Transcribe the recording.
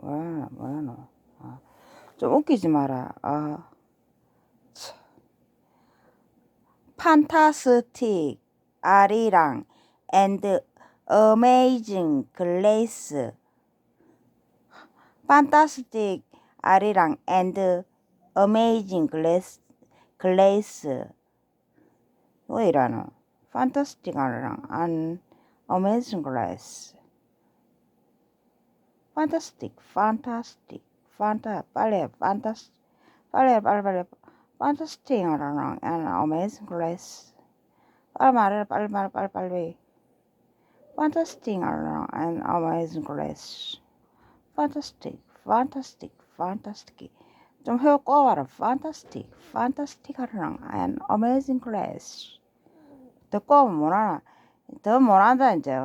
뭐야, 너. 아, 좀 웃기지 마라. 아, 참. 판타스틱 아리랑 앤드 어메이징 글레이스 판타스틱 아리랑 앤드 어메이징 글레이스 글레이스 왜 이러노? 판타스틱 아리랑 안 어메이징 글레이스 판타스틱 판타스틱 판타 빨리 해 판타스 빨리 해 빨리 빨리 판타스틱 아리랑 앤 어메이징 글레이스 빨리 말해 빨리 말해 빨리 빨리 판타스틱 아리랑 앤 어메이징 글레이스 fantastic, fantastic, fantastic. 좀 회어 꼬아봐라. fantastic, fantastic 하랑 and amazing class. 더 꼬으면 못하나? 더 못한다 이제.